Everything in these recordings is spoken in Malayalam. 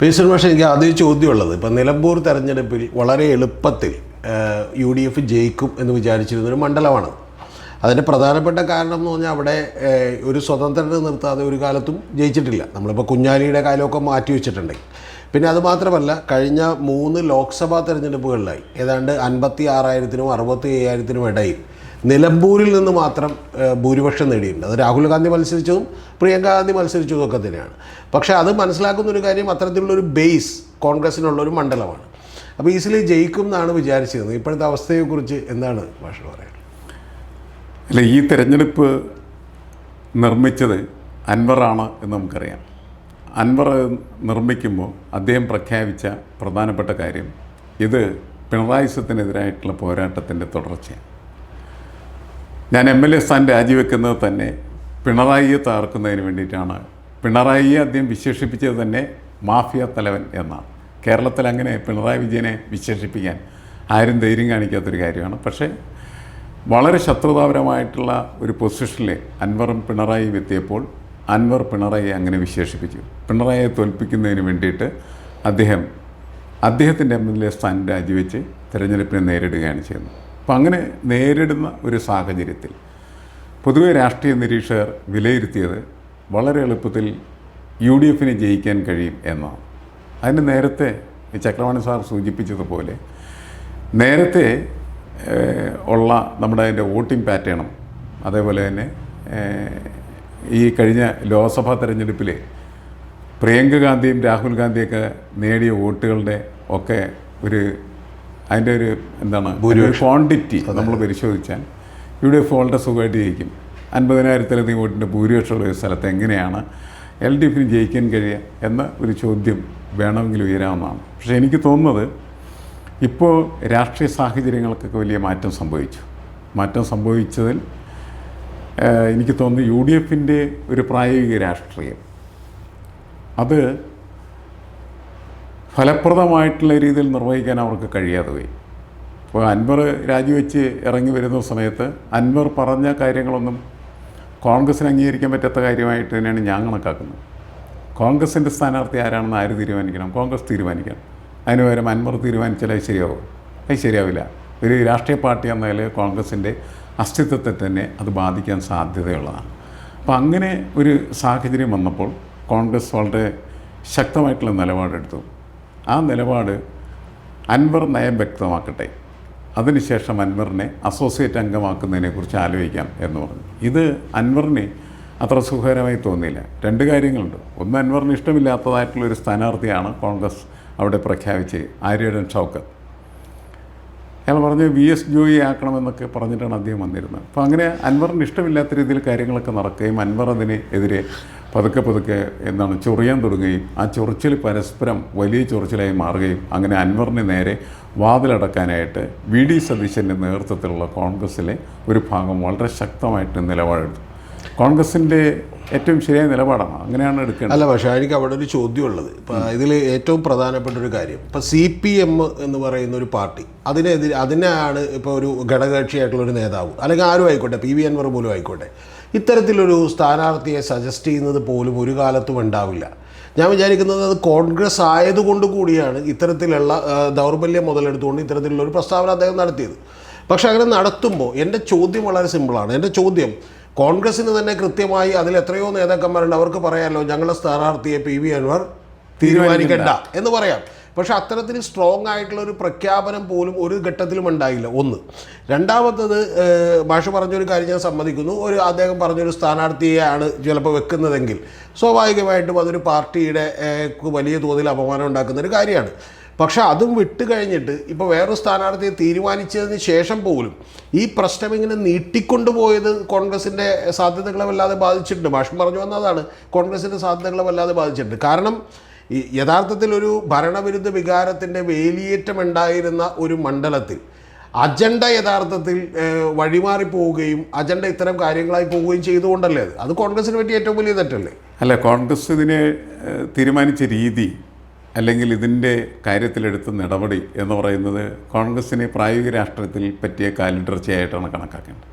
പേഴ്സൺ പക്ഷേ എനിക്ക് ആദ്യം ചോദ്യമുള്ളത്. ഇപ്പം നിലമ്പൂർ തെരഞ്ഞെടുപ്പിൽ വളരെ എളുപ്പത്തിൽ യു ഡി എഫ് ജയിക്കും എന്ന് വിചാരിച്ചിരുന്നൊരു മണ്ഡലമാണ്. അതിന്റെ പ്രധാനപ്പെട്ട കാരണം എന്ന് പറഞ്ഞാൽ അവിടെ ഒരു സ്വതന്ത്രനെ നിർത്താതെ ഒരു കാലത്തും ജയിച്ചിട്ടില്ല. നമ്മളിപ്പോൾ കുഞ്ഞാലിയുടെ കാലമൊക്കെ മാറ്റി വെച്ചിട്ടുണ്ടെങ്കിൽ പിന്നെ അത് മാത്രമല്ല കഴിഞ്ഞ മൂന്ന് ലോക്സഭാ തെരഞ്ഞെടുപ്പുകളിലായി ഏതാണ്ട് അൻപത്തി ആറായിരത്തിനും അറുപത്തി അയ്യായിരത്തിനും ഇടയിൽ നിലമ്പൂരിൽ നിന്ന് മാത്രം ഭൂരിപക്ഷം നേടിയിട്ടുണ്ട്. അത് രാഹുൽ ഗാന്ധി മത്സരിച്ചതും പ്രിയങ്ക ഗാന്ധി മത്സരിച്ചതും ഒക്കെ തന്നെയാണ്. പക്ഷേ അത് മനസ്സിലാക്കുന്ന ഒരു കാര്യം അത്തരത്തിലുള്ളൊരു ബേസ് കോൺഗ്രസിനുള്ളൊരു മണ്ഡലമാണ്. അപ്പോൾ ഈസിലി ജയിക്കും എന്നാണ് വിചാരിച്ചിരുന്നത്. ഇപ്പോഴത്തെ അവസ്ഥയെക്കുറിച്ച് എന്താണ് ഭാഷ പറയുന്നത് അല്ല ഈ തെരഞ്ഞെടുപ്പ് നിർമ്മിച്ചത് അൻവറാണ് എന്ന് നമുക്കറിയാം. അൻവർ നിർമ്മിക്കുമ്പോൾ അദ്ദേഹം പ്രഖ്യാപിച്ച പ്രധാനപ്പെട്ട കാര്യം ഇത് പിണറായി സത്തിനെതിരായിട്ടുള്ള പോരാട്ടത്തിന്റെ തുടർച്ചയാണ്. ഞാൻ എം എൽ എ സ്ഥാനം രാജിവെക്കുന്നത് തന്നെ പിണറായിയെ തകർക്കുന്നതിന് വേണ്ടിയിട്ടാണ്. പിണറായിയെ അദ്ദേഹം വിശേഷിപ്പിച്ചത് തന്നെ മാഫിയ തലവൻ എന്നാണ്. കേരളത്തിൽ അങ്ങനെ പിണറായി വിജയനെ വിശേഷിപ്പിക്കാൻ ആരും ധൈര്യം കാണിക്കാത്തൊരു കാര്യമാണ്. പക്ഷേ വളരെ ശത്രുതാപരമായിട്ടുള്ള ഒരു പൊസിഷനിൽ അൻവറും പിണറായിയും എത്തിയപ്പോൾ അൻവർ പിണറായിയെ അങ്ങനെ വിശേഷിപ്പിച്ചു. പിണറായിയെ തോൽപ്പിക്കുന്നതിന് വേണ്ടിയിട്ട് അദ്ദേഹം അദ്ദേഹത്തിന്റെ എം എൽ എ സ്ഥാനം രാജിവെച്ച് തിരഞ്ഞെടുപ്പിനെ നേരിടുകയാണ് ചെയ്യുന്നത്. അപ്പം അങ്ങനെ നേരിടുന്ന ഒരു സാഹചര്യത്തിൽ പൊതുവെ രാഷ്ട്രീയ നിരീക്ഷകർ വിലയിരുത്തിയത് വളരെ എളുപ്പത്തിൽ യു ഡി എഫിനെ ജയിക്കാൻ കഴിയും എന്നാണ്. അതിന് നേരത്തെ ചക്രവാണി സാർ സൂചിപ്പിച്ചതുപോലെ നേരത്തെ ഉള്ള നമ്മുടെ അതിന്റെ വോട്ടിംഗ് പാറ്റേണും അതേപോലെ തന്നെ ഈ കഴിഞ്ഞ ലോക്സഭാ തെരഞ്ഞെടുപ്പിൽ പ്രിയങ്ക ഗാന്ധിയും രാഹുൽ ഗാന്ധിയൊക്കെ നേടിയ വോട്ടുകളുടെ ഒക്കെ ഒരു അതിന്റെ ഒരു എന്താണ് ക്വാണ്ടിറ്റി നമ്മൾ പരിശോധിച്ചാൽ യു ഡി എഫ് വളരെ സുഖമായിട്ട് ജയിക്കും അൻപതിനായിരത്തിലധികം വോട്ടിന്റെ ഭൂരിപക്ഷമുള്ള ഒരു സ്ഥലത്ത് എങ്ങനെയാണ് എൽ ഡി എഫിന് ജയിക്കാൻ കഴിയുക എന്ന ഒരു ചോദ്യം വേണമെങ്കിൽ ഉയരാവുന്നതാണ്. പക്ഷേ എനിക്ക് തോന്നുന്നത് ഇപ്പോൾ രാഷ്ട്രീയ സാഹചര്യങ്ങൾക്കൊക്കെ വലിയ മാറ്റം സംഭവിച്ചു. മാറ്റം സംഭവിച്ചതിൽ എനിക്ക് തോന്നുന്നു യു ഡി എഫിന്റെ ഒരു പ്രായോഗിക രാഷ്ട്രീയം. അത് ഫലപ്രദമായിട്ടുള്ള രീതിയിൽ നിർവഹിക്കാൻ അവർക്ക് കഴിയാതെ പോയി. ഇപ്പോൾ അൻവർ രാജിവെച്ച് ഇറങ്ങി വരുന്ന സമയത്ത് അൻവർ പറഞ്ഞ കാര്യങ്ങളൊന്നും കോൺഗ്രസിന് അംഗീകരിക്കാൻ പറ്റാത്ത കാര്യമായിട്ട് തന്നെയാണ് ഞാൻ കണക്കാക്കുന്നത്. കോൺഗ്രസിന്റെ സ്ഥാനാർത്ഥി ആരാണെന്ന് ആര് തീരുമാനിക്കണം? കോൺഗ്രസ് തീരുമാനിക്കണം. അതിന് പകരം അൻവർ തീരുമാനിച്ചാൽ അത് ശരിയാവും? അത് ശരിയാവില്ല. ഒരു രാഷ്ട്രീയ പാർട്ടി എന്ന നിലയിൽ കോൺഗ്രസിന്റെ അസ്തിത്വത്തെ തന്നെ അത് ബാധിക്കാൻ സാധ്യതയുള്ളതാണ്. അപ്പോൾ അങ്ങനെ ഒരു സാഹചര്യം വന്നപ്പോൾ കോൺഗ്രസ് വളരെ ശക്തമായിട്ടുള്ള നിലപാടെടുത്തു. ആ നിലപാട് അൻവർ നയം വ്യക്തമാക്കട്ടെ. അതിനുശേഷം അൻവറിനെ അസോസിയേറ്റ് അംഗമാക്കുന്നതിനെക്കുറിച്ച് ആലോചിക്കാം എന്ന് പറഞ്ഞു. ഇത് അൻവറിന് അത്ര സുഖകരമായി തോന്നിയില്ല. രണ്ട് കാര്യങ്ങളുണ്ട്. ഒന്ന് അൻവറിന് ഇഷ്ടമില്ലാത്തതായിട്ടുള്ള ഒരു സ്ഥാനാർത്ഥിയാണ് കോൺഗ്രസ് അവിടെ പ്രഖ്യാപിച്ച് ആര്യടൻ ഷൗക്കത്ത് അയാൾ പറഞ്ഞു വി. എസ്. ജോയി ആക്കണമെന്നൊക്കെ പറഞ്ഞിട്ടാണ് അദ്ദേഹം വന്നിരുന്നത്. അപ്പോൾ അങ്ങനെ അൻവറിന് ഇഷ്ടമില്ലാത്ത രീതിയിൽ കാര്യങ്ങളൊക്കെ നടക്കുകയും അൻവർ അതിന് എതിരെ പതുക്കെ പതുക്കെ എന്താണ് ചൊറിയാൻ തുടങ്ങുകയും ആ ചൊറിച്ചിൽ പരസ്പരം വലിയ ചൊറിച്ചിലായി മാറുകയും അങ്ങനെ അൻവറിന് നേരെ വാതിലടക്കാനായിട്ട് വി ഡി സതീശന്റെ നേതൃത്വത്തിലുള്ള കോൺഗ്രസ്സിലെ ഒരു ഭാഗം വളരെ ശക്തമായിട്ട് നിലപാടെടുത്തു. കോൺഗ്രസിന്റെ ഏറ്റവും ശരിയായ നിലപാടാണ്. അങ്ങനെയാണ് എടുക്കേണ്ടത്. അല്ല പക്ഷേ എനിക്ക് അവിടെ ഒരു ചോദ്യമുള്ളത്. ഇപ്പം ഇതിൽ ഏറ്റവും പ്രധാനപ്പെട്ട ഒരു കാര്യം ഇപ്പം സി പി എം എന്ന് പറയുന്ന ഒരു പാർട്ടി അതിനെതിരെ അതിനാണ് ഇപ്പോൾ ഒരു ഘടകകക്ഷിയായിട്ടുള്ള ഒരു നേതാവ് അല്ലെങ്കിൽ ആരും ആയിക്കോട്ടെ പി വി അൻവർ പോലും ആയിക്കോട്ടെ ഇത്തരത്തിലൊരു സ്ഥാനാർത്ഥിയെ സജസ്റ്റ് ചെയ്യുന്നത് പോലും ഒരു കാലത്തും ഉണ്ടാവില്ല. ഞാൻ വിചാരിക്കുന്നത് അത് കോൺഗ്രസ് ആയതുകൊണ്ട് കൂടിയാണ് ഇത്തരത്തിലുള്ള ദൗർബല്യം മുതലെടുത്തുകൊണ്ട് ഇത്തരത്തിലുള്ള ഒരു പ്രസ്താവന അദ്ദേഹം നടത്തിയത്. പക്ഷേ അങ്ങനെ നടത്തുമ്പോൾ എന്റെ ചോദ്യം വളരെ സിമ്പിളാണ്. എന്റെ ചോദ്യം കോൺഗ്രസിന് തന്നെ കൃത്യമായി അതിൽ എത്രയോ നേതാക്കന്മാരുണ്ട്. അവർക്ക് പറയാമല്ലോ ഞങ്ങളുടെ സ്ഥാനാർത്ഥിയെ പി വി അൻവർ തീരുമാനിക്കണ്ട എന്ന് പറയാം. പക്ഷെ അത്തരത്തിൽ സ്ട്രോങ് ആയിട്ടുള്ള ഒരു പ്രഖ്യാപനം പോലും ഒരു ഘട്ടത്തിലും ഉണ്ടായില്ല. ഒന്ന്. രണ്ടാമത്തത് ഭാഷ പറഞ്ഞൊരു കാര്യം ഞാൻ സമ്മതിക്കുന്നു. ഒരു അദ്ദേഹം പറഞ്ഞൊരു സ്ഥാനാർത്ഥിയെയാണ് ചിലപ്പോൾ വെക്കുന്നതെങ്കിൽ സ്വാഭാവികമായിട്ടും അതൊരു പാർട്ടിയുടെ വലിയ തോതിൽ അപമാനം ഉണ്ടാക്കുന്ന ഒരു കാര്യമാണ്. പക്ഷെ അതും വിട്ട് കഴിഞ്ഞിട്ട് ഇപ്പോൾ വേറൊരു സ്ഥാനാർത്ഥിയെ തീരുമാനിച്ചതിന് ശേഷം പോലും ഈ പ്രശ്നം ഇങ്ങനെ നീട്ടിക്കൊണ്ടുപോയത് കോൺഗ്രസിന്റെ സാധ്യതകളെ വല്ലാതെ ബാധിച്ചിട്ടുണ്ട്. ഭാഷം പറഞ്ഞു വന്നതാണ് കോൺഗ്രസിന്റെ സാധ്യതകളെ വല്ലാതെ ബാധിച്ചിട്ടുണ്ട്. കാരണം യഥാർത്ഥത്തിൽ ഒരു ഭരണവിരുദ്ധ വികാരത്തിന്റെ വേലിയേറ്റം ഉണ്ടായിരുന്ന ഒരു മണ്ഡലത്തിൽ അജണ്ട യഥാർത്ഥത്തിൽ വഴിമാറി പോവുകയും അജണ്ട ഇത്തരം കാര്യങ്ങളായി പോവുകയും ചെയ്തുകൊണ്ടല്ലേ അത്? കോൺഗ്രസിന് പറ്റിയ ഏറ്റവും വലിയ തെറ്റല്ലേ? അല്ല കോൺഗ്രസ് ഇതിനെ തീരുമാനിച്ച രീതി അല്ലെങ്കിൽ ഇതിന്റെ കാര്യത്തിലെടുത്ത നടപടി എന്ന് പറയുന്നത് കോൺഗ്രസിനെ പ്രായോഗിക രാഷ്ട്രീയത്തിൽ പറ്റിയ കാലിടർച്ചയായിട്ടാണ് കണക്കാക്കേണ്ടത്.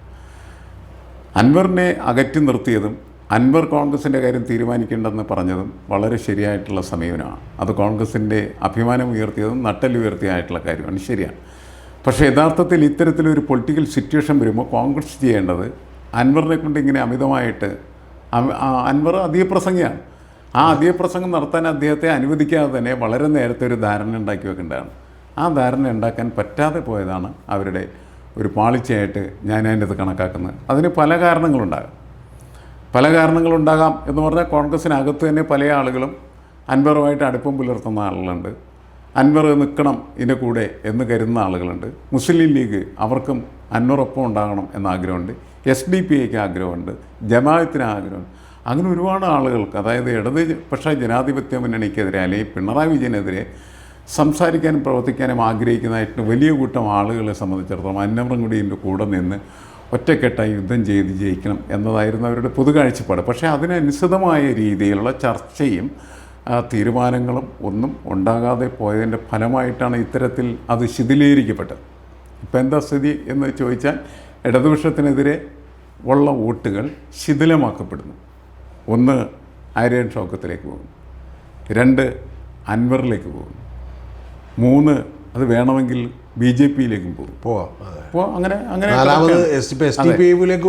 അൻവറിനെ അകറ്റി നിർത്തിയതും അൻവർ കോൺഗ്രസിന്റെ കാര്യം തീരുമാനിക്കേണ്ടെന്ന് പറഞ്ഞതും വളരെ ശരിയായിട്ടുള്ള സമീപനമാണ്. അത് കോൺഗ്രസിന്റെ അഭിമാനം ഉയർത്തിയതും നട്ടൽ നട്ടലുയർത്തിയായിട്ടുള്ള കാര്യമാണ്. ശരിയാണ്. പക്ഷേ യഥാർത്ഥത്തിൽ ഇത്തരത്തിലൊരു പൊളിറ്റിക്കൽ സിറ്റുവേഷൻ വരുമ്പോൾ കോൺഗ്രസ് ചെയ്യേണ്ടത് അൻവറിനെ കൊണ്ട് ഇങ്ങനെ അമിതമായിട്ട് അൻവർ അധിക അധികപ്രസംഗിയാണ് ആ അധികപ്രസംഗം നടത്താൻ അദ്ദേഹത്തെ അനുവദിക്കാതെ തന്നെ വളരെ നേരത്തെ ഒരു ധാരണ ഉണ്ടാക്കി വെക്കേണ്ടതാണ്. ആ ധാരണ ഉണ്ടാക്കാൻ പറ്റാതെ പോയതാണ് അവരുടെ ഒരു പാളിച്ചയായിട്ട് ഞാൻ അതിന്റെ അത് കണക്കാക്കുന്നത്. അതിന് പല കാരണങ്ങളുണ്ടാകും. പല കാരണങ്ങളുണ്ടാകാം എന്ന് പറഞ്ഞാൽ കോൺഗ്രസിനകത്ത് തന്നെ പല ആളുകളും അൻവറുമായിട്ട് അടുപ്പം പുലർത്തുന്ന ആളുകളുണ്ട്. അൻവർ നിൽക്കണം ഇതിന്റെ കൂടെ എന്ന് കരുതുന്ന ആളുകളുണ്ട്. മുസ്ലിം ലീഗ് അവർക്കും അൻവറൊപ്പം ഉണ്ടാകണം എന്ന ആഗ്രഹമുണ്ട്. എസ് ഡി പി ഐക്ക് ആഗ്രഹമുണ്ട്. ജമാഅത്തിന് ആഗ്രഹമുണ്ട്. അങ്ങനെ ഒരുപാട് ആളുകൾക്ക് അതായത് ഇടത് ജനാധിപത്യ മുന്നണിക്കെതിരെ അല്ലെങ്കിൽ പിണറായി വിജയനെതിരെ സംസാരിക്കാനും പ്രവർത്തിക്കാനും ആഗ്രഹിക്കുന്നതായിട്ട് വലിയ കൂട്ടം ആളുകളെ സംബന്ധിച്ചിടത്തോളം ഇതിന്റെ കൂടെ നിന്ന് ഒറ്റക്കെട്ടായി യുദ്ധം ചെയ്ത് ജയിക്കണം എന്നതായിരുന്നു അവരുടെ പൊതു കാഴ്ചപ്പാട് പക്ഷേ അതിനനുസൃതമായ രീതിയിലുള്ള ചർച്ചയും തീരുമാനങ്ങളും ഒന്നും ഉണ്ടാകാതെ പോയതിന്റെ ഫലമായിട്ടാണ് ഇത്തരത്തിൽ അത് ശിഥിലീകരിക്കപ്പെട്ടത്. ഇപ്പം എന്താ സ്ഥിതി എന്ന് ചോദിച്ചാൽ ഇടതുപക്ഷത്തിനെതിരെ ഉള്ള വോട്ടുകൾ ശിഥിലമാക്കപ്പെടുന്നു. ഒന്ന് ആര്യൻ ഷൗക്കത്തിലേക്ക് പോകും രണ്ട് അൻവറിലേക്ക് പോകും മൂന്ന് അത് വേണമെങ്കിൽ ബി ജെ പിയിലേക്കും പോകും. പോവാം. അപ്പോൾ അങ്ങനെ അങ്ങനെ നാലാമത്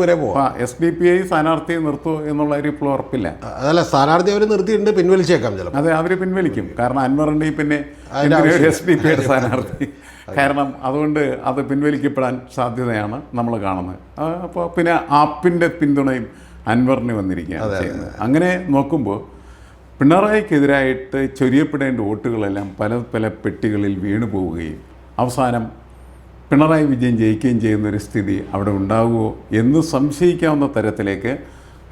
വരെ പോവാം. എസ് ഡി പി ഐ സ്ഥാനാർത്ഥിയെ നിർത്തുമോ എന്നുള്ള ഒരു ഇപ്പോൾ ഉറപ്പില്ല. അതല്ല സ്ഥാനാർത്ഥി അവർ നിർത്തിയിട്ടുണ്ട് പിൻവലിച്ചേക്കാം ചിലപ്പോൾ അതെ അവർ പിൻവലിക്കും. കാരണം അൻവറിന്റെ പിന്നെ എസ് ഡി പി ഐയുടെ സ്ഥാനാർത്ഥി. കാരണം അതുകൊണ്ട് അത് പിൻവലിക്കപ്പെടാൻ സാധ്യതയാണ് നമ്മൾ കാണുന്നത്. അപ്പോൾ പിന്നെ ആപ്പിന്റെ പിന്തുണയും അൻവറിന് വന്നിരിക്കുകയാണ് ചെയ്യുന്നത്. അങ്ങനെ നോക്കുമ്പോൾ പിണറായിക്കെതിരായിട്ട് ചൊരിയപ്പെടേണ്ട വോട്ടുകളെല്ലാം പല പല പെട്ടികളിൽ വീണു പോവുകയും അവസാനം പിണറായി വിജയൻ ജയിക്കുകയും ചെയ്യുന്ന ഒരു സ്ഥിതി അവിടെ ഉണ്ടാകുമോ എന്ന് സംശയിക്കാവുന്ന തരത്തിലേക്ക്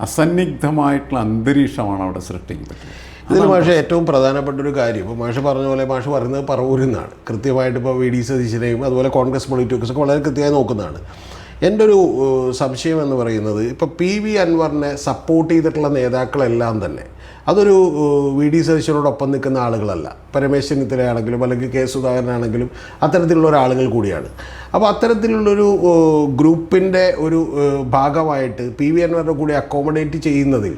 അസന്നിഗ്ധമായിട്ടുള്ള അന്തരീക്ഷമാണ് അവിടെ സൃഷ്ടിക്കപ്പെട്ടത് ഇതിൽ മാഷ് ഏറ്റവും പ്രധാനപ്പെട്ട ഒരു കാര്യം. ഇപ്പോൾ മാഷ് പറഞ്ഞ പോലെ മാഷ് പറയുന്നത് പറവൂരിൽ നിന്നാണ് കൃത്യമായിട്ട് ഇപ്പോൾ വി ഡി സതീശനെയും അതുപോലെ കോൺഗ്രസ് പൊളിറ്റിക്സൊക്കെ വളരെ കൃത്യമായി നോക്കുന്നതാണ്. എന്റെ ഒരു സംശയം എന്ന് പറയുന്നത് ഇപ്പോൾ പി വി അൻവറിനെ സപ്പോർട്ട് ചെയ്തിട്ടുള്ള നേതാക്കളെല്ലാം തന്നെ അതൊരു വി ഡി സതീശനോടൊപ്പം നിൽക്കുന്ന ആളുകളല്ല. പരമേശ് ചെന്നിത്തലയാണെങ്കിലും അല്ലെങ്കിൽ കെ സുധാകരനാണെങ്കിലും അത്തരത്തിലുള്ള ഒരാളുകൾ കൂടിയാണ്. അപ്പോൾ അത്തരത്തിലുള്ളൊരു ഗ്രൂപ്പിന്റെ ഒരു ഭാഗമായിട്ട് പി വി അൻവറിനെ കൂടി അക്കോമഡേറ്റ് ചെയ്യുന്നതിൽ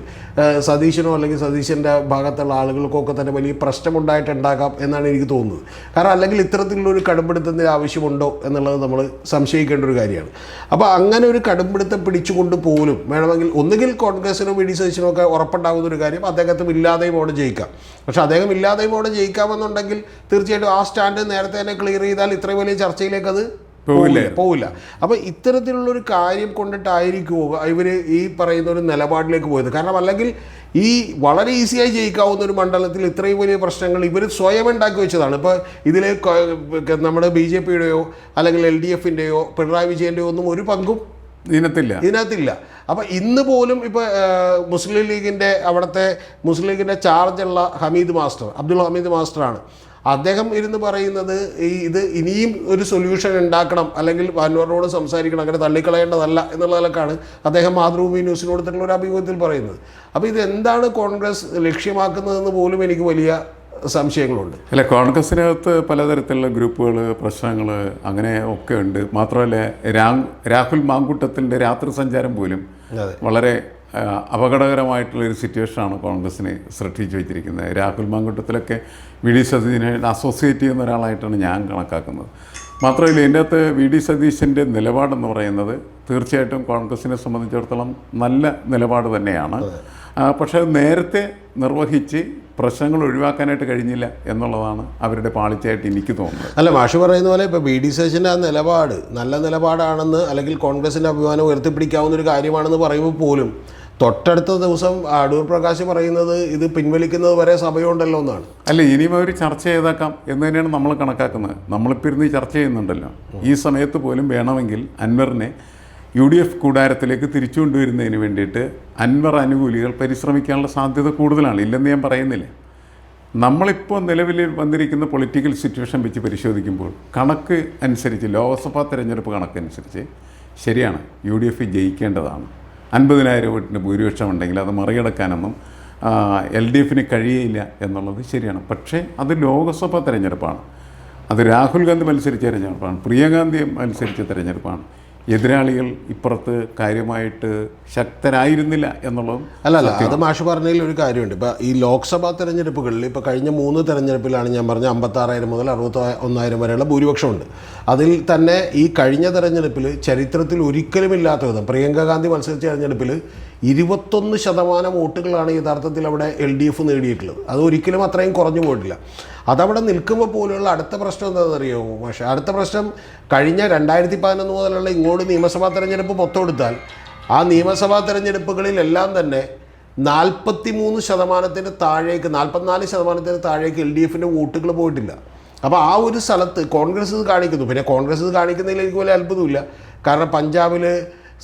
സതീശനോ അല്ലെങ്കിൽ സതീശന്റെ ഭാഗത്തുള്ള ആളുകൾക്കൊക്കെ തന്നെ വലിയ പ്രശ്നമുണ്ടായിട്ടുണ്ടാകാം എന്നാണ് എനിക്ക് തോന്നുന്നത്. കാരണം അല്ലെങ്കിൽ ഇത്തരത്തിലുള്ളൊരു കടുംപിടുത്തത്തിന്റെ ആവശ്യമുണ്ടോ എന്നുള്ളത് നമ്മൾ സംശയിക്കേണ്ട ഒരു കാര്യമാണ്. അപ്പോൾ അങ്ങനെ ഒരു കടുംപിടുത്തം പിടിച്ചുകൊണ്ട് പോലും വേണമെങ്കിൽ ഒന്നുകിൽ കോൺഗ്രസിനോ വി ഡി സതീശനോ ഒക്കെ ഉറപ്പുണ്ടാകുന്ന ഒരു കാര്യം അദ്ദേഹത്തും ഇല്ലാതെയും അവിടെ ജയിക്കാം. പക്ഷെ അദ്ദേഹം ഇല്ലാതെയും അവിടെ ജയിക്കാമെന്നുണ്ടെങ്കിൽ തീർച്ചയായിട്ടും ആ സ്റ്റാൻഡ് നേരത്തെ തന്നെ ക്ലിയർ ചെയ്താൽ ഇത്രയും വലിയ ചർച്ചയിലേക്ക് അത് പോവില്ല. പോവില്ല. അപ്പോൾ ഇത്തരത്തിലുള്ളൊരു കാര്യം കൊണ്ടിട്ടായിരിക്കുമോ ഇവർ ഈ പറയുന്ന ഒരു നിലപാടിലേക്ക് പോയത്? കാരണം അല്ലെങ്കിൽ ഈ വളരെ ഈസിയായി ജയിക്കാവുന്ന ഒരു മണ്ഡലത്തിൽ ഇത്രയും വലിയ പ്രശ്നങ്ങൾ ഇവർ സ്വയം ഉണ്ടാക്കി വെച്ചതാണ്. ഇപ്പോൾ ഇതിൽ നമ്മുടെ ബി ജെ പിയുടെയോ അല്ലെങ്കിൽ എൽ ഡി എഫിന്റെയോ പിണറായി വിജയന്റെയോ ഒന്നും ഒരു പങ്കും ഇതിനകത്തില്ല. ഇതിനകത്തില്ല. അപ്പോൾ ഇന്ന് പോലും ഇപ്പോൾ മുസ്ലിം ലീഗിന്റെ അവിടുത്തെ മുസ്ലിം ലീഗിന്റെ ചാർജ് ഉള്ള ഹമീദ് മാസ്റ്റർ അബ്ദുൾ ഹമീദ് മാസ്റ്ററാണ്. അദ്ദേഹം ഇരുന്ന് പറയുന്നത് ഈ ഇത് ഇനിയും ഒരു സൊല്യൂഷൻ ഉണ്ടാക്കണം അല്ലെങ്കിൽ അൻവറിനോട് സംസാരിക്കണം അങ്ങനെ തള്ളിക്കളയേണ്ടതല്ല എന്നുള്ള നിലക്കാണ് അദ്ദേഹം മാതൃഭൂമി ന്യൂസിന് ഒരു അഭിമുഖത്തിൽ പറയുന്നത്. അപ്പോൾ ഇത് എന്താണ് കോൺഗ്രസ് ലക്ഷ്യമാക്കുന്നതെന്ന് പോലും എനിക്ക് വലിയ സംശയങ്ങളുണ്ട്. അല്ല കോൺഗ്രസിനകത്ത് പലതരത്തിലുള്ള ഗ്രൂപ്പുകൾ പ്രശ്നങ്ങൾ അങ്ങനെ ഒക്കെ ഉണ്ട്. മാത്രമല്ല രാഹുൽ മാങ്കൂട്ടത്തിന്റെ രാത്രി സഞ്ചാരം പോലും വളരെ അപകടകരമായിട്ടുള്ളൊരു സിറ്റുവേഷനാണ് കോൺഗ്രസിനെ സൃഷ്ടിച്ചു വെച്ചിരിക്കുന്നത്. രാഹുൽ മാങ്കൂട്ടത്തിലൊക്കെ വി ഡി സതീശനെ അസോസിയേറ്റ് ചെയ്യുന്ന ഒരാളായിട്ടാണ് ഞാൻ കണക്കാക്കുന്നത്. മാത്രമല്ല എന്റെ അകത്ത് വി ഡി സതീശന്റെ നിലപാടെന്ന് പറയുന്നത് തീർച്ചയായിട്ടും കോൺഗ്രസിനെ സംബന്ധിച്ചിടത്തോളം നല്ല നിലപാട് തന്നെയാണ്. പക്ഷേ അത് നേരത്തെ നിർവഹിച്ച് പ്രശ്നങ്ങൾ ഒഴിവാക്കാനായിട്ട് കഴിഞ്ഞില്ല എന്നുള്ളതാണ് അവരുടെ പാളിച്ചയായിട്ട് എനിക്ക് തോന്നുന്നത്. അല്ല മാഷ് പറയുന്ന പോലെ ഇപ്പോൾ ബി ഡി സേഷന്റെ ആ നിലപാട് നല്ല നിലപാടാണെന്ന് അല്ലെങ്കിൽ കോൺഗ്രസിന്റെ അഭിമാനം ഉയർത്തിപ്പിടിക്കാവുന്ന ഒരു കാര്യമാണെന്ന് പറയുമ്പോൾ പോലും തൊട്ടടുത്ത ദിവസം അടൂർ പ്രകാശ് പറയുന്നത് ഇത് പിൻവലിക്കുന്നത് വരെ സഭയുണ്ടല്ലോ എന്നാണ്. അല്ല ഇനിയും അവർ ചർച്ച ചെയ്തേക്കാം എന്ന് തന്നെയാണ് നമ്മൾ കണക്കാക്കുന്നത്. നമ്മളിപ്പോൾ ഇരുന്ന് ചർച്ച ചെയ്യുന്നുണ്ടല്ലോ. ഈ സമയത്ത് പോലും വേണമെങ്കിൽ അൻവറിനെ യു ഡി എഫ് കൂടാരത്തിലേക്ക് തിരിച്ചു കൊണ്ടുവരുന്നതിന് വേണ്ടിയിട്ട് അൻവർ അനുകൂലികൾ പരിശ്രമിക്കാനുള്ള സാധ്യത കൂടുതലാണ്. ഇല്ലെന്ന് ഞാൻ പറയുന്നില്ല. നമ്മളിപ്പോൾ നിലവിൽ വന്നിരിക്കുന്ന പൊളിറ്റിക്കൽ സിറ്റുവേഷൻ വെച്ച് പരിശോധിക്കുമ്പോൾ കണക്ക് അനുസരിച്ച് ലോക്സഭാ തെരഞ്ഞെടുപ്പ് കണക്കനുസരിച്ച് ശരിയാണ് യു ഡി എഫ് ജയിക്കേണ്ടതാണ്. അൻപതിനായിരം വോട്ടിന് ഭൂരിപക്ഷം ഉണ്ടെങ്കിൽ അത് മറികടക്കാനൊന്നും എൽ ഡി എഫിന് കഴിയില്ല എന്നുള്ളത് ശരിയാണ്. പക്ഷേ അത് ലോക്സഭാ തെരഞ്ഞെടുപ്പാണ്. അത് രാഹുൽ ഗാന്ധി മത്സരിച്ച തെരഞ്ഞെടുപ്പാണ്. പ്രിയഗാന്ധി മത്സരിച്ച തെരഞ്ഞെടുപ്പാണ്. എതിരാളികൾ ഇപ്പുറത്ത് കാര്യമായിട്ട് ശക്തരായിരുന്നില്ല എന്നുള്ളതും അല്ല അല്ല അത് മാഷ് പറഞ്ഞതിൽ ഒരു കാര്യമുണ്ട്. ഇപ്പം ഈ ലോക്സഭാ തെരഞ്ഞെടുപ്പുകളിൽ ഇപ്പോൾ കഴിഞ്ഞ മൂന്ന് തെരഞ്ഞെടുപ്പിലാണ് ഞാൻ പറഞ്ഞ അമ്പത്താറായിരം മുതൽ അറുപത്തി ഒന്നായിരം വരെയുള്ള ഭൂരിപക്ഷമുണ്ട്. അതിൽ തന്നെ ഈ കഴിഞ്ഞ തെരഞ്ഞെടുപ്പിൽ ചരിത്രത്തിൽ ഒരിക്കലും ഇല്ലാത്ത വിധം പ്രിയങ്ക ഗാന്ധി മത്സരിച്ച തെരഞ്ഞെടുപ്പിൽ ഇരുപത്തൊന്ന് ശതമാനം വോട്ടുകളാണ് യഥാർത്ഥത്തിൽ അവിടെ എൽ ഡി എഫ് നേടിയിട്ടുള്ളത്. അത് ഒരിക്കലും അത്രയും കുറഞ്ഞു പോയിട്ടില്ല. അതവിടെ നിൽക്കുമ്പോൾ പോലുള്ള അടുത്ത പ്രശ്നം എന്താണെന്നറിയോ പക്ഷേ അടുത്ത പ്രശ്നം കഴിഞ്ഞ രണ്ടായിരത്തി പതിനൊന്ന് മുതലുള്ള ഇങ്ങോട്ട് നിയമസഭാ തെരഞ്ഞെടുപ്പ് മൊത്തം എടുത്താൽ ആ നിയമസഭാ തെരഞ്ഞെടുപ്പുകളിലെല്ലാം തന്നെ നാൽപ്പത്തി മൂന്ന് ശതമാനത്തിന് താഴേക്ക് നാൽപ്പത്തിനാല് ശതമാനത്തിന് താഴേക്ക് എൽ ഡി എഫിന്റെ വോട്ടുകൾ പോയിട്ടില്ല. അപ്പോൾ ആ ഒരു സ്ഥലത്ത് കോൺഗ്രസ് ഇത് കാണിക്കുന്നു. പിന്നെ കോൺഗ്രസ് ഇത് കാണിക്കുന്നതിൽ എനിക്ക് വലിയ അത്ഭുതമില്ല. കാരണം പഞ്ചാബിൽ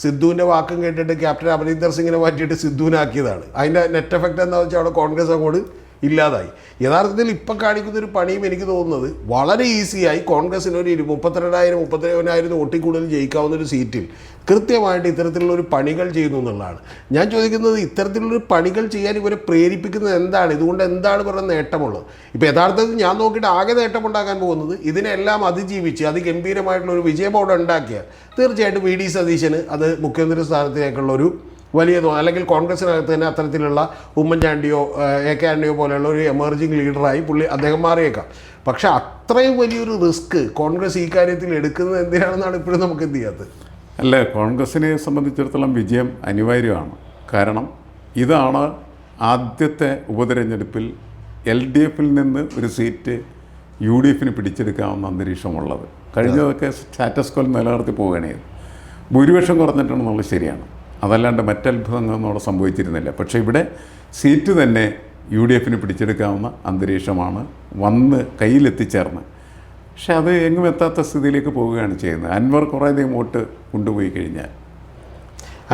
സിദ്ധുവിന്റെ വാക്കും കേട്ടിട്ട് ക്യാപ്റ്റൻ അമരീന്ദർ സിംഗിനെ മാറ്റിയിട്ട് സിദ്ധുവിനാക്കിയതാണ് അതിന്റെ നെറ്റ് എഫക്റ്റ് എന്താണെന്ന് വെച്ചാൽ അവിടെ കോൺഗ്രസ് അങ്ങോട്ട് ഇല്ലാതായി. യഥാർത്ഥത്തിൽ ഇപ്പം കാണിക്കുന്ന ഒരു പണിയും എനിക്ക് തോന്നുന്നത് വളരെ ഈസിയായി കോൺഗ്രസിന് ഒരു ഇരു- മുപ്പത്തിരണ്ടായിരം മുപ്പത്തിരണ്ടായിരം വോട്ടിൽ കൂടുതൽ ജയിക്കാവുന്ന ഒരു സീറ്റിൽ കൃത്യമായിട്ട് ഇത്തരത്തിലുള്ള ഒരു പണികൾ ചെയ്യുന്നു എന്നുള്ളതാണ്. ഞാൻ ചോദിക്കുന്നത് ഇത്തരത്തിലുള്ളൊരു പണികൾ ചെയ്യാൻ ഇവരെ പ്രേരിപ്പിക്കുന്നത് എന്താണ്? ഇതുകൊണ്ട് എന്താണ് ഇവരുടെ നേട്ടമുള്ളത്? ഇപ്പോൾ യഥാർത്ഥത്തിൽ ഞാൻ നോക്കിയിട്ട് ആകെ നേട്ടമുണ്ടാക്കാൻ പോകുന്നത് ഇതിനെല്ലാം അതിജീവിച്ച് അതിഗംഭീരമായിട്ടുള്ള ഒരു വിജയബോർഡ് ഉണ്ടാക്കിയാൽ തീർച്ചയായിട്ടും വി. ഡി. സതീശന് അത് മുഖ്യമന്ത്രി സ്ഥാനത്തേക്കുള്ള ഒരു വലിയ തോന്നുന്നു അല്ലെങ്കിൽ കോൺഗ്രസിനകത്ത് തന്നെ അത്തരത്തിലുള്ള ഉമ്മൻചാണ്ടിയോ എ കെ ആൻഡിയോ പോലെയുള്ള ഒരു എമർജിങ് ലീഡറായി പുള്ളി അദ്ദേഹം മാറിയേക്കാം. പക്ഷെ അത്രയും വലിയൊരു റിസ്ക് കോൺഗ്രസ് ഈ കാര്യത്തിൽ എടുക്കുന്നത് എന്തിനാണെന്നാണ് ഇപ്പോഴും നമുക്ക് എന്ത് ചെയ്യാത്തത്? അല്ല കോൺഗ്രസിനെ സംബന്ധിച്ചിടത്തോളം വിജയം അനിവാര്യമാണ്. കാരണം ഇതാണ് ആദ്യത്തെ ഉപതെരഞ്ഞെടുപ്പിൽ എൽ ഡി എഫിൽ നിന്ന് ഒരു സീറ്റ് യു ഡി എഫിന് പിടിച്ചെടുക്കാവുന്ന അന്തരീക്ഷമുള്ളത്. കഴിഞ്ഞതൊക്കെ സ്റ്റാറ്റസ് കോൽ നിലനിർത്തി പോവുകയാണ് ചെയ്തത്. ഭൂരിപക്ഷം കുറഞ്ഞിട്ടുണ്ടെന്നുള്ളത് ശരിയാണ്. അതല്ലാണ്ട് മറ്റത്ഭുതങ്ങളൊന്നും അവിടെ സംഭവിച്ചിരുന്നില്ല. പക്ഷേ ഇവിടെ സീറ്റ് തന്നെ യു ഡി എഫിന് പിടിച്ചെടുക്കാവുന്ന അന്തരീക്ഷമാണ് വന്ന് കയ്യിലെത്തിച്ചേർന്ന്. പക്ഷെ അത് എങ്ങും എത്താത്ത സ്ഥിതിയിലേക്ക് പോവുകയാണ് ചെയ്യുന്നത്. അൻവർ കുറേയധികം വോട്ട് കൊണ്ടുപോയി കഴിഞ്ഞാൽ.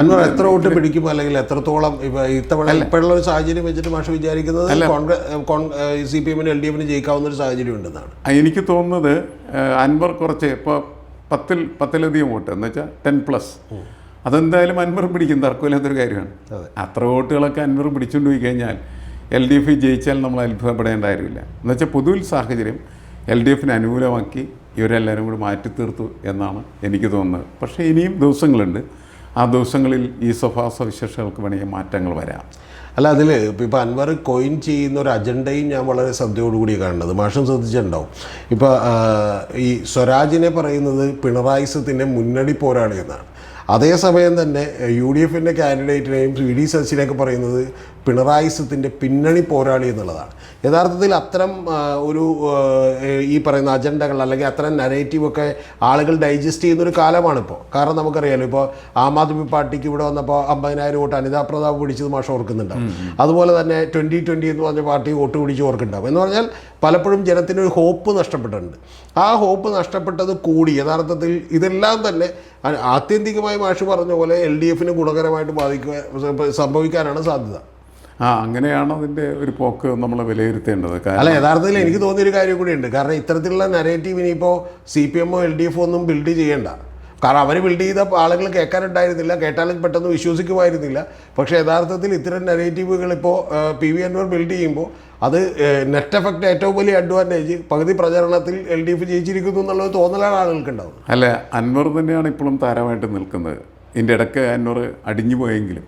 അൻവർ എത്ര വോട്ട് പിടിക്കും അല്ലെങ്കിൽ എത്രത്തോളം ഇത്തവണ ഇപ്പോഴുള്ള ഒരു സാഹചര്യം വെച്ചിട്ട് മാഷ് വിചാരിക്കുന്നത് കോൺഗ്രസ് സി പി എമ്മിന് എൽ ഡി എഫിന് ജയിക്കാവുന്ന ഒരു സാഹചര്യം ഉണ്ടെന്നാണ് എനിക്ക് തോന്നുന്നത് അൻവർ കുറച്ച് ഇപ്പോൾ പത്തിൽ പത്തിലധികം വോട്ട്. എന്ന് വെച്ചാൽ ടെൻ പ്ലസ്. അതെന്തായാലും അൻവർ പിടിക്കും. തർക്കമില്ലാത്തൊരു കാര്യമാണ്. അത്ര വോട്ടുകളൊക്കെ അൻവർ പിടിച്ചുകൊണ്ട് പോയി കഴിഞ്ഞാൽ എൽ ഡി എഫ് ജയിച്ചാൽ നമ്മൾ അത്ഭുതപ്പെടേണ്ട കാര്യമില്ല. എന്ന് വെച്ചാൽ പൊതുവിൽ സാഹചര്യം എൽ ഡി എഫിന് അനുകൂലമാക്കി ഇവരെല്ലാവരും കൂടി മാറ്റി തീർത്തു എന്നാണ് എനിക്ക് തോന്നുന്നത്. പക്ഷേ ഇനിയും ദിവസങ്ങളുണ്ട്. ആ ദിവസങ്ങളിൽ ഈ സ്വഭാവ സവിശേഷതകൾക്ക് വേണമെങ്കിൽ മാറ്റങ്ങൾ വരാം. അല്ല അതിൽ ഇപ്പോൾ അൻവർ കോയിൻ ചെയ്യുന്ന ഒരു അജണ്ടയും ഞാൻ വളരെ ശ്രദ്ധയോടുകൂടി കാണുന്നത്. മാഷം ശ്രദ്ധിച്ചിട്ടുണ്ടാവും. ഇപ്പോൾ ഈ സ്വരാജിനെ പറയുന്നത് പിണറായിസത്തിന്റെ മുന്നണി പോരാളി എന്നാണ്. അതേസമയം തന്നെ യു ഡി എഫിന്റെ കാൻഡിഡേറ്റിനെയും വി ഡി സച്ചിനെയൊക്കെ പറയുന്നത് പിണറായിസത്തിന്റെ പിന്നണി പോരാളി എന്നുള്ളതാണ്. യഥാർത്ഥത്തിൽ അത്തരം ഒരു ഈ പറയുന്ന അജണ്ടകൾ അല്ലെങ്കിൽ അത്തരം നരേറ്റീവൊക്കെ ആളുകൾ ഡൈജസ്റ്റ് ചെയ്യുന്നൊരു കാലമാണിപ്പോൾ കാരണം നമുക്കറിയാലോ ഇപ്പോൾ ആം ആദ്മി പാർട്ടിക്ക് ഇവിടെ വന്നപ്പോൾ അമ്പതിനായിരം വോട്ട് അനിതാ പ്രതാപ് പിടിച്ചത് മാഷം ഓർക്കുന്നുണ്ടാവും. അതുപോലെ തന്നെ ട്വന്റി ട്വന്റി എന്ന് പറഞ്ഞ പാർട്ടി വോട്ട് പിടിച്ച് ഓർക്കുന്നുണ്ടാവും. എന്ന് പറഞ്ഞാൽ പലപ്പോഴും ജനത്തിനൊരു ഹോപ്പ് നഷ്ടപ്പെട്ടിട്ടുണ്ട്. ആ ഹോപ്പ് നഷ്ടപ്പെട്ടത് കൂടി യഥാർത്ഥത്തിൽ ഇതെല്ലാം തന്നെ ആത്യന്തികമായി മാഷ് പറഞ്ഞ പോലെ എൽ ഡി എഫിന് ഗുണകരമായിട്ട് ബാധിക്കുക സംഭവിക്കാനാണ് സാധ്യത. ആ അങ്ങനെയാണ് അതിന്റെ ഒരു പോക്ക് നമ്മൾ വിലയിരുത്തേണ്ടത്. അല്ല യഥാർത്ഥത്തിൽ എനിക്ക് തോന്നിയൊരു കാര്യം കൂടിയുണ്ട്. കാരണം ഇത്തരത്തിലുള്ള നരേറ്റീവ് ഇനിയിപ്പോൾ സി പി എമ്മോ എൽ ഡി എഫോ ഒന്നും ബിൽഡ് ചെയ്യേണ്ട. കാരണം അവർ ബിൽഡ് ചെയ്ത ആളുകൾ കേൾക്കാനുണ്ടായിരുന്നില്ല. കേട്ടാലും പെട്ടെന്ന് വിശ്വസിക്കുമായിരുന്നില്ല. പക്ഷേ യഥാർത്ഥത്തിൽ ഇത്തരം നരേറ്റീവുകൾ ഇപ്പോൾ പി വി അൻവർ ബിൽഡ് ചെയ്യുമ്പോൾ അത് നെറ്റ് എഫക്റ്റ് ഏറ്റവും വലിയ അഡ്വാന്റേജ് പകുതി പ്രചരണത്തിൽ എൽ ഡി എഫ് ജയിച്ചിരിക്കുന്നു എന്നുള്ളത് തോന്നലാണ് ആളുകൾക്ക് ഉണ്ടാവും അല്ല അൻവർ തന്നെയാണ് ഇപ്പോഴും താരമായിട്ട് നിൽക്കുന്നത്. ഇതിന്റെ ഇടയ്ക്ക് അൻവർ അടിഞ്ഞു പോയെങ്കിലും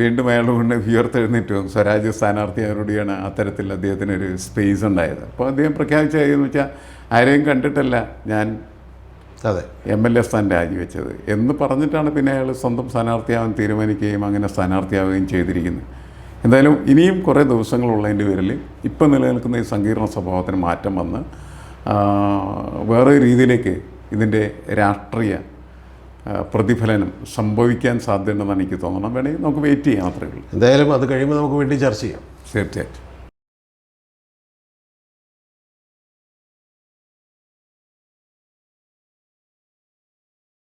വീണ്ടും അയാൾ കൊണ്ട് ഉയർത്തെഴുന്നേറ്റ്. വന്നു. സ്വരാജ് സ്ഥാനാർത്ഥിയാരോടെയാണ് അത്തരത്തിൽ അദ്ദേഹത്തിന് ഒരു സ്പേസ് ഉണ്ടായത്. അപ്പോൾ അദ്ദേഹം പ്രഖ്യാപിച്ച കാര്യമെന്ന് വെച്ചാൽ ആരെയും കണ്ടിട്ടല്ല ഞാൻ അതെ. എം എൽ എ സ്ഥാനം രാജിവെച്ചത് എന്ന് പറഞ്ഞിട്ടാണ് പിന്നെ അയാൾ സ്വന്തം സ്ഥാനാർത്ഥിയാവാൻ തീരുമാനിക്കുകയും അങ്ങനെ സ്ഥാനാർത്ഥിയാവുകയും ചെയ്തിരിക്കുന്നത്. എന്തായാലും ഇനിയും കുറേ ദിവസങ്ങളുള്ളതിന്റെ പേരിൽ ഇപ്പം നിലനിൽക്കുന്ന ഈ സങ്കീർണ സ്വഭാവത്തിന് മാറ്റം വന്ന് വേറെ രീതിയിലേക്ക് ഇതിന്റെ രാഷ്ട്രീയ പ്രതിഫലനം സംഭവിക്കാൻ സാധ്യതയുണ്ടെന്നാണ് എനിക്ക് തോന്നണം വേണമെങ്കിൽ നമുക്ക് വെയിറ്റ് ചെയ്യാം അത്രയേ ഉള്ളൂ. എന്തായാലും അത് കഴിയുമ്പോൾ നമുക്ക് വേണ്ടി ചർച്ച ചെയ്യാം. തീർച്ചയായിട്ടും.